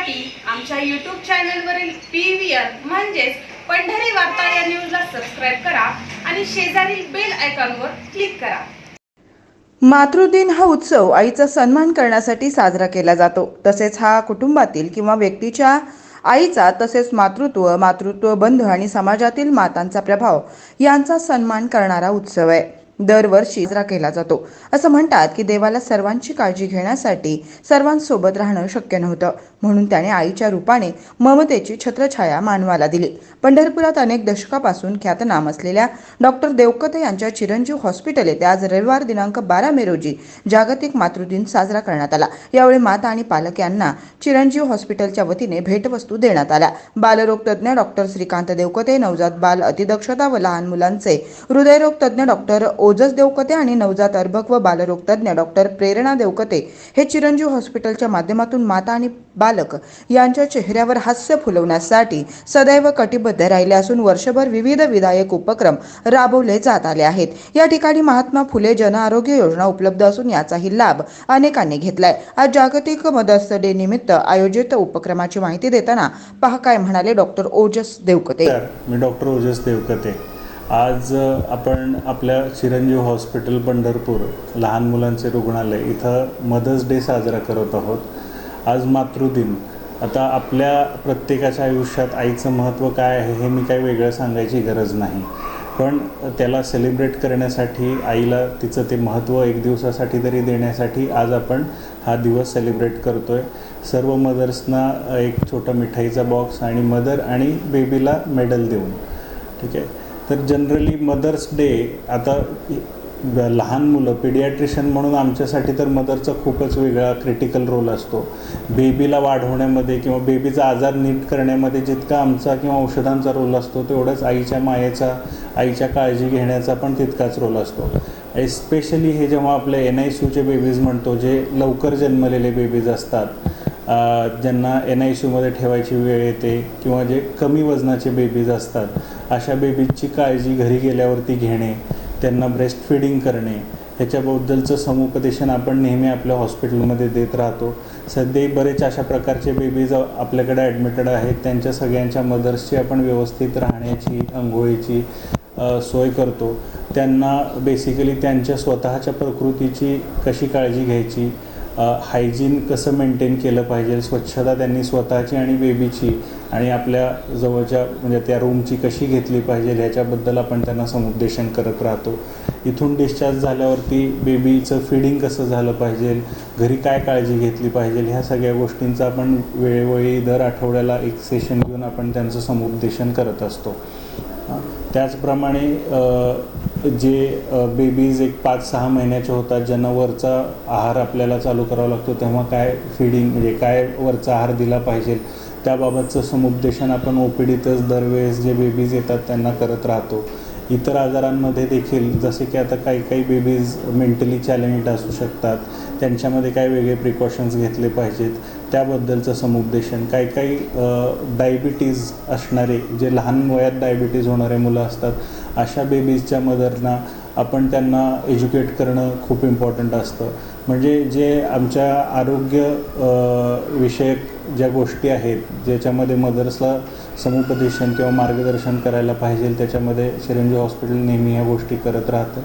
पाहण्यासाठी आमच्या यूट्यूब चॅनलवरील पी व्ही आर म्हणजेच पंढरी वार्ता या न्यूजला सबस्क्राईब करा आणि शेजारील बेल आयकॉनवर क्लिक करा. मातृदिन हा उत्सव आईचा सन्मान करण्यासाठी साजरा केला जातो. तसेच हा कुटुंबातील किंवा व्यक्तीच्या आईचा तसेच मातृत्व मातृत्व बंध आणि समाजातील मातांचा प्रभाव यांचा सन्मान करणारा उत्सव आहे. दरवर्षी साजरा केला जातो. असं म्हणतात की देवाला सर्वांची काळजी घेण्यासाठी सर्वांसोबत राहणं शक्य नव्हतं. म्हणून त्याने आईच्या रूपाने ममतेची छत्रछाया मानवाला दिली. पंढरपुरात अनेक दशकापासून ख्यातनाम असलेल्या डॉक्टर देवकते यांच्या चिरंजीव हॉस्पिटल येथे आज रविवार दिनांक बारा मे रोजी जागतिक मातृदिन साजरा करण्यात आला. यावेळी माता आणि पालक यांना चिरंजीव हॉस्पिटलच्या वतीने भेटवस्तू देण्यात आल्या. बालरोग तज्ज्ञ डॉक्टर श्रीकांत देवकते नवजात बाल अतिदक्षता व लहान मुलांचे हृदयरोग तज्ज्ञ डॉक्टर ओ. ओजस देवकते आणि नवजात अर्भक व बालरोग तज्ज्ञ डॉक्टर प्रेरणा देवकते हे चिरंजीव हॉस्पिटलच्या माध्यमातून माता आणि बालक यांच्या चेहऱ्यावर हास्य फुलवण्यासाठी सदैव कटिबद्ध राहिले असून वर्षभर विविध विधायक उपक्रम राबवले जात आले आहेत. या ठिकाणी महात्मा फुले जन आरोग्य योजना उपलब्ध असून याचाही लाभ अनेकांनी घेतलाय. आज जागतिक मदर्स डे निमित्त आयोजित उपक्रमाची माहिती देताना पहा काय म्हणाले डॉक्टर ओजस देवकते. मी डॉक्टर ओजस देवकते. आज आपण आपल्या चिरंजीव हॉस्पिटल पंढरपूर लहान मुलांचे रुग्णालय इथं मदर्स डे साजरा करत आहोत. आज मातृदिन. आता आपल्या प्रत्येकाच्या आयुष्यात आईचं महत्त्व काय आहे हे मी काही वेगळं सांगायची गरज नाही. पण त्याला सेलिब्रेट करण्यासाठी आईला तिचं ते महत्त्व एक दिवसासाठी तरी देण्यासाठी आज आपण हा दिवस सेलिब्रेट करतो आहे सर्व मदर्सना एक छोटा मिठाईचा बॉक्स आणि मदर आणि बेबीला मेडल देऊन. ठीक आहे? तर जनरली मदर्स डे आता लहान मुलं पिडियाट्रिशियन म्हणून आमच्यासाठी तर मदरचा खूपच वेगळा क्रिटिकल रोल असतो. बेबीला वाढवण्यामध्ये किंवा बेबीचा आजार नीट करण्यामध्ये जितका आमचा किंवा औषधांचा रोल असतो तेवढंच आईच्या मायेचा आईच्या काळजी घेण्याचा पण तितकाच रोल असतो. एस्पेशली हे जेव्हा आपले एन आय सूचे बेबीज म्हणतो जे लवकर जन्मलेले बेबीज असतात ज्यांना एन आय सीमध्ये ठेवायची वेळ येते किंवा जे कमी वजनाचे बेबीज असतात अशा बेबीजची काळजी घरी गेल्यावरती घेणे त्यांना ब्रेस्ट फीडिंग करणे ह्याच्याबद्दलचं समुपदेशन आपण नेहमी आपल्या हॉस्पिटलमध्ये देत राहतो. सध्याही बरेच अशा प्रकारचे बेबीज आपल्याकडे ॲडमिटेड आहेत. त्यांच्या सगळ्यांच्या मदर्सची आपण व्यवस्थित राहण्याची अंघोळीची सोय करतो. त्यांना बेसिकली त्यांच्या स्वतःच्या प्रकृतीची कशी काळजी घ्यायची हायजीन कसं मेंटेन केलं पाहिजे? स्वच्छता त्यांनी स्वतःची आणि बेबीची आणि आपल्या जवळच्या म्हणजे त्या रूमची कशी घेतली पाहिजे ह्याच्याबद्दल आपण त्यांना समुपदेशन करत राहतो. इथून डिस्चार्ज झाल्यावरती बेबीचं फिडिंग कसं झालं पाहिजे? घरी काय काळजी घेतली पाहिजे? ह्या सगळ्या गोष्टींचं आपण वेळोवेळी दर आठवड्याला एक सेशन घेऊन आपण त्यांचं समुपदेशन करत असतो. त्याचप्रमाणे जे बेबीज एक पाच सहा महिन्याचे होतात ज्यांना वरचा आहार आपल्याला चालू करावा लागतो तेव्हा काय फिडिंग म्हणजे काय वरचा आहार दिला पाहिजे त्याबाबतचं समुपदेशन आपण ओ पी डीतच दरवेळेस जे बेबीज येतात त्यांना करत राहतो. इतर आजारांमध्ये देखील जसे की आता काही काही बेबीज मेंटली चॅलेंज्ड असू शकतात. त्यांच्यामध्ये काय वेगळे प्रिकॉशन्स घेतले पाहिजेत. त्याबद्दलचं समुपदेशन. काही काही डायबिटीज असणारे जे लहान वयात डायबिटीज होणारे मुलं असतात अशा बेबीजच्या मदरना आपण त्यांना एज्युकेट करणं खूप इम्पॉर्टंट असतं. म्हणजे जे आमच्या आरोग्य विषयक ज्या गोष्टी आहेत ज्याच्यामध्ये मदर्सला समुपदेशन किंवा मार्गदर्शन करायला पाहिजे त्याच्यामध्ये चिरंजीव हॉस्पिटल नेहमी ह्या गोष्टी करत राहतं.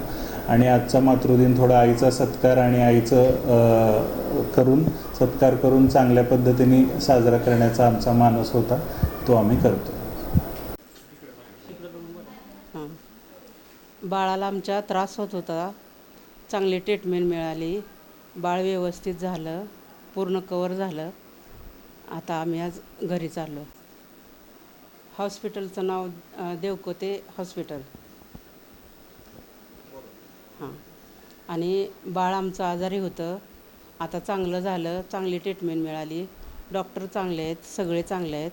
आणि आजचा मातृदिन थोडा आईचा सत्कार आणि आईचं करून सत्कार करून चांगल्या पद्धतीने साजरा करण्याचा आमचा मानस होता तो आम्ही करतो. हां. बाळाला आमच्या त्रास होत होता. चांगली ट्रीटमेंट मिळाली. बाळ व्यवस्थित झालं. पूर्ण कवर झालं. आता आम्ही आज घरी चाललो. हॉस्पिटलचं नाव देवकोते हॉस्पिटल. हां. आणि बाळ आमचं आजारी होतं. आता चांगलं झालं चांगली ट्रीटमेंट मिळाली. डॉक्टर चांगले आहेत सगळे चांगले आहेत.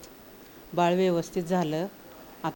बाळ व्यवस्थित झालं.